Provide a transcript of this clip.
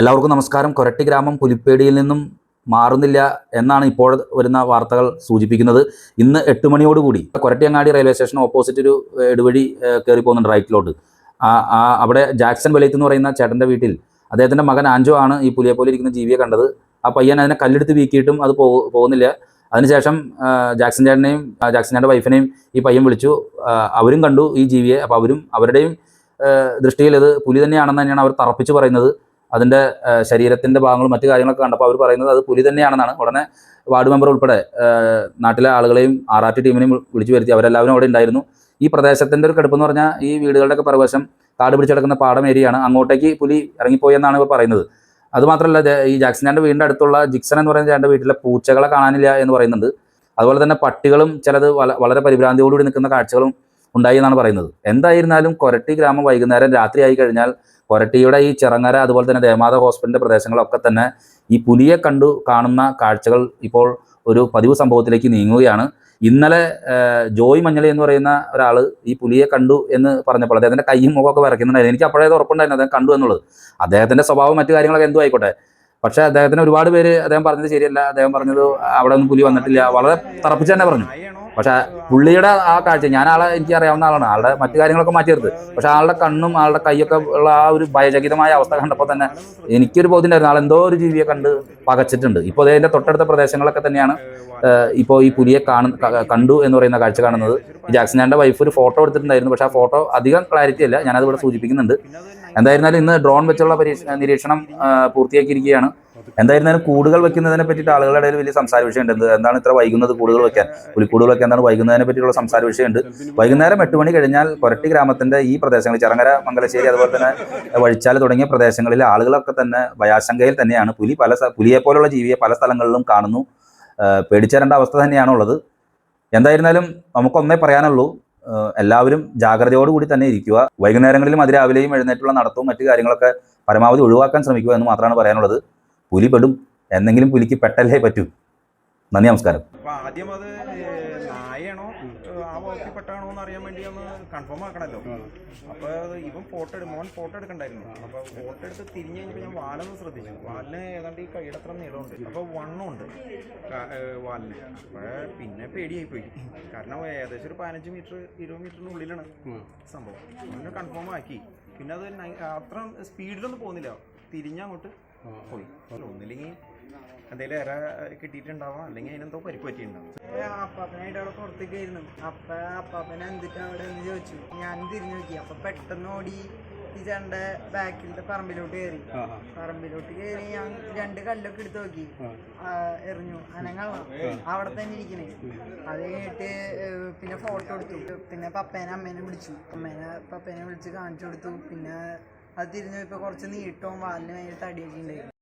എല്ലാവർക്കും നമസ്കാരം. കൊരട്ടി ഗ്രാമം പുലിപ്പേടിയിൽ നിന്നും മാറുന്നില്ല എന്നാണ് ഇപ്പോൾ വരുന്ന വാർത്തകൾ സൂചിപ്പിക്കുന്നത്. ഇന്ന് എട്ട് മണിയോടുകൂടി കൊരട്ടിയങ്ങാടി റെയിൽവേ സ്റ്റേഷൻ ഓപ്പോസിറ്റ് ഒരു ഇടുവഴി കയറി പോകുന്നുണ്ട് റൈറ്റിലോട്ട്. അവിടെ ജാക്സൺ വെലയത്ത് എന്ന് പറയുന്ന ചേട്ടന്റെ വീട്ടിൽ അദ്ദേഹത്തിന്റെ മകൻ ആഞ്ചോ ആണ് ഈ പുലിയെ പോലെ ഇരിക്കുന്ന ജീവിയെ കണ്ടത്. ആ പയ്യൻ അതിനെ കല്ലെടുത്ത് വീക്കിയിട്ടും അത് പോകുന്നില്ല. അതിനുശേഷം ജാക്സൺ ചേട്ടനെയും ജാക്സൺ ചേട്ടന്റെ വൈഫിനെയും ഈ പയ്യൻ വിളിച്ചു. അവരും കണ്ടു ഈ ജീവിയെ. അപ്പോൾ അവരും അവരുടെയും ദൃഷ്ടിയിൽ ഇത് പുലി തന്നെയാണെന്ന് തന്നെയാണ് അവർ തറപ്പിച്ച് പറയുന്നത്. അതിന്റെ ശരീരത്തിന്റെ ഭാഗങ്ങളും മറ്റു കാര്യങ്ങളൊക്കെ കണ്ടപ്പോൾ അവർ പറയുന്നത് അത് പുലി തന്നെയാണെന്നാണ്. ഉടനെ വാർഡ് മെമ്പർ ഉൾപ്പെടെ നാട്ടിലെ ആളുകളെയും ആർ ആർ ടി ടീമിനെയും വിളിച്ചു വരുത്തി അവരെല്ലാവരും അവിടെ ഉണ്ടായിരുന്നു. ഈ പ്രദേശത്തിന്റെ ഒരു കടുപ്പെന്ന് പറഞ്ഞാൽ ഈ വീടുകളുടെയൊക്കെ പ്രവേശം കാട് പിടിച്ചെടുക്കുന്ന പാടം ഏരിയയാണ്. അങ്ങോട്ടേക്ക് പുലി ഇറങ്ങിപ്പോയി എന്നാണ് ഇവർ പറയുന്നത്. അതുമാത്രമല്ല ഈ ഈ ചാന്റെ വീടിന്റെ അടുത്തുള്ള ജിക്സൺ എന്ന് പറയുന്ന ചാന്റെ വീട്ടിലെ പൂച്ചകളെ കാണാനില്ല എന്ന് പറയുന്നുണ്ട്. അതുപോലെ തന്നെ പട്ടികളും ചിലത് വളരെ പരിഭ്രാന്തിയോടുകൂടി നിൽക്കുന്ന കാഴ്ചകളും ഉണ്ടായി എന്നാണ് പറയുന്നത്. എന്തായിരുന്നാലും കൊരട്ടി ഗ്രാമം വൈകുന്നേരം രാത്രി ആയി കഴിഞ്ഞാൽ കൊരട്ടിയുടെ ഈ ചിറങ്ങര അതുപോലെ തന്നെ ദേമാത ഹോസ്പിറ്റലിന്റെ പ്രദേശങ്ങളൊക്കെ തന്നെ ഈ പുലിയെ കണ്ടു കാണുന്ന കാഴ്ചകൾ ഇപ്പോൾ ഒരു പതിവ് സംഭവത്തിലേക്ക് നീങ്ങുകയാണ്. ഇന്നലെ ജോയ് മഞ്ഞളി എന്ന് പറയുന്ന ഒരാൾ ഈ പുലിയെ കണ്ടു എന്ന് പറഞ്ഞപ്പോൾ അദ്ദേഹത്തിന്റെ കൈയും മുഖമൊക്കെ വരയ്ക്കുന്നുണ്ടായിരുന്നു എനിക്ക് അപ്പോഴേ ഉറപ്പുണ്ടായിരുന്നു അദ്ദേഹം കണ്ടു എന്നുള്ളത്. അദ്ദേഹത്തിന്റെ സ്വഭാവം മറ്റു കാര്യങ്ങളൊക്കെ എന്തും ആയിക്കോട്ടെ. പക്ഷേ അദ്ദേഹത്തിന് ഒരുപാട് പേര് അദ്ദേഹം പറഞ്ഞത് ശരിയല്ല. അദ്ദേഹം പറഞ്ഞത് അവിടെ ഒന്നും പുലി വന്നിട്ടില്ല. വളരെ തറപ്പിച്ച് തന്നെ പറഞ്ഞു. പക്ഷെ പുള്ളിയുടെ ആ കാഴ്ച ഞാൻ ആളെ എനിക്ക് അറിയാവുന്ന ആളാണ്. ആളുടെ മറ്റു കാര്യങ്ങളൊക്കെ മാറ്റിയെടുത്ത് പക്ഷെ ആളുടെ കണ്ണും ആളുടെ കൈയൊക്കെ ഉള്ള ആ ഒരു ഭയചകിതമായ അവസ്ഥ കണ്ടപ്പോൾ തന്നെ എനിക്കൊരു ബോധ്യം ഉണ്ടായിരുന്നു. ആൾ എന്തോ ഒരു ജീവിയെ കണ്ട് പകച്ചിട്ടുണ്ട്. ഇപ്പോൾ അതിന്റെ തൊട്ടടുത്ത പ്രദേശങ്ങളൊക്കെ തന്നെയാണ് ഇപ്പോൾ ഈ പുലിയെ കാണു കണ്ടു എന്ന് പറയുന്ന കാഴ്ച കാണുന്നത്. ചാന്റെ വൈഫ് ഒരു ഫോട്ടോ എടുത്തിട്ടുണ്ടായിരുന്നു. പക്ഷെ ആ ഫോട്ടോ അധികം ക്ലാരിറ്റി അല്ല. ഞാനത് ഇവിടെ സൂചിപ്പിക്കുന്നുണ്ട്. എന്തായിരുന്നാലും ഇന്ന് ഡ്രോൺ വെച്ചുള്ള പരീക്ഷ നിരീക്ഷണം പൂർത്തിയാക്കിയിരിക്കുകയാണ്. എന്തായിരുന്നാലും കൂടുകൾ വെക്കുന്നതിനെ പറ്റിയിട്ട് ആളുകളുടെ ഇടയിൽ വലിയ സംസാര വിഷയമുണ്ട്. എന്ത് എന്താണ് ഇത്ര വൈകുന്നത് കൂടുകൾ വെക്കാൻ? പുലിക്കൂടുകൾ വെക്കാൻ എന്താണ് വൈകുന്നതിനെ പറ്റിയുള്ള സംസാര വിഷയമുണ്ട്. വൈകുന്നേരം എട്ട് മണി കഴിഞ്ഞാൽ കൊരട്ടി ഗ്രാമത്തിന്റെ ഈ പ്രദേശങ്ങളിൽ ചിറങ്ങര മംഗലശ്ശേരി അതുപോലെ തന്നെ വഴിച്ചാൽ തുടങ്ങിയ പ്രദേശങ്ങളിൽ ആളുകളൊക്കെ തന്നെ ഭയാശങ്കയിൽ തന്നെയാണ്. പുലി പല പുലിയെ പോലുള്ള ജീവിയെ പല സ്ഥലങ്ങളിലും കാണുന്നു. പേടിച്ചേരേണ്ട അവസ്ഥ തന്നെയാണുള്ളത്. എന്തായിരുന്നാലും നമുക്കൊന്നേ പറയാനുള്ളൂ എല്ലാവരും ജാഗ്രതയോടുകൂടി തന്നെ ഇരിക്കുക. വൈകുന്നേരങ്ങളിലും അതിരാവിലെയും എഴുന്നേറ്റുള്ള നടത്തവും മറ്റു കാര്യങ്ങളൊക്കെ പരമാവധി ഒഴിവാക്കാൻ ശ്രമിക്കുക എന്ന് മാത്രമാണ് പറയാനുള്ളത്. പുലി പെടും എന്നെങ്കിലും പുലിക്ക് പെട്ടല്ലേ പറ്റൂ. നന്ദി നമസ്കാരം. ആദ്യം അത് നായയാണോ ഏഹ്, ആ വകുപ്പിൽപ്പെട്ടാണോ എന്ന് അറിയാൻ വേണ്ടി ഒന്ന് കൺഫേം ആക്കണല്ലോ. അപ്പൊ ഇപ്പം ഇവൻ ഫോട്ടോ എടുക്കും മോൻ ഫോട്ടോ എടുക്കണ്ടായിരുന്നു. അപ്പൊ ഫോട്ടോ എടുത്ത് തിരിഞ്ഞു കഴിഞ്ഞപ്പോ ഞാൻ വാലൊന്ന് ശ്രദ്ധിച്ചു. വാലിന് ഏതാണ്ട് ഈ കൈയുടെ അത്ര നീളമുണ്ട്. അപ്പൊ വണ്ണമുണ്ട് വാലിന്. അപ്പൊ പിന്നെ പേടിയായി പോയി കാരണം ഏകദേശം ഒരു പതിനഞ്ച് മീറ്റർ ഇരുപത് മീറ്ററിന് ഉള്ളിലാണ് സംഭവം. അങ്ങനെ കൺഫേം ആക്കി. പിന്നെ അത് അത്ര സ്പീഡിലൊന്നും പോകുന്നില്ല. തിരിഞ്ഞങ്ങോട്ട് പോയി ഒന്നില്ലെങ്കിൽ എന്തെങ്കിലും ഇര കിട്ടിയിട്ടുണ്ടാവാം. അല്ലെങ്കിൽ അതിനെന്തോ പരിക്ക് പറ്റിയിട്ടുണ്ടാവും. അപ്പാപ്പനായിട്ട് അവിടെ പുറത്തേക്കായിരുന്നു. അപ്പ അപ്പാപ്പനെ എന്തിട്ട് അവിടെ എന്ന് ചോദിച്ചു. ഞാൻ തിരിഞ്ഞു നോക്കി. അപ്പൊ പെട്ടെന്ന് ഓടി ഈ ചേട്ടന്റെ ബാക്കിലത്തെ പറമ്പിലോട്ട് കയറി. പറമ്പിലോട്ട് കയറി ഞാൻ രണ്ട് കല്ലൊക്കെ എടുത്ത് നോക്കി. ആ, എറിഞ്ഞു. അനങ്ങള അവിടെ തന്നെ ഇരിക്കണേ. അത് കഴിഞ്ഞിട്ട് ഏഹ്, പിന്നെ ഫോട്ടോ എടുത്തു. പിന്നെ പപ്പേനെ അമ്മേനെ വിളിച്ചു. അമ്മേനെ പപ്പേനെ വിളിച്ച് കാണിച്ചു കൊടുത്തു. പിന്നെ അത് തിരിഞ്ഞു ഇപ്പൊ കുറച്ച് നീട്ടവും വാലിന് ഭയങ്കര തടിയൊക്കെ ഉണ്ടായിരുന്നു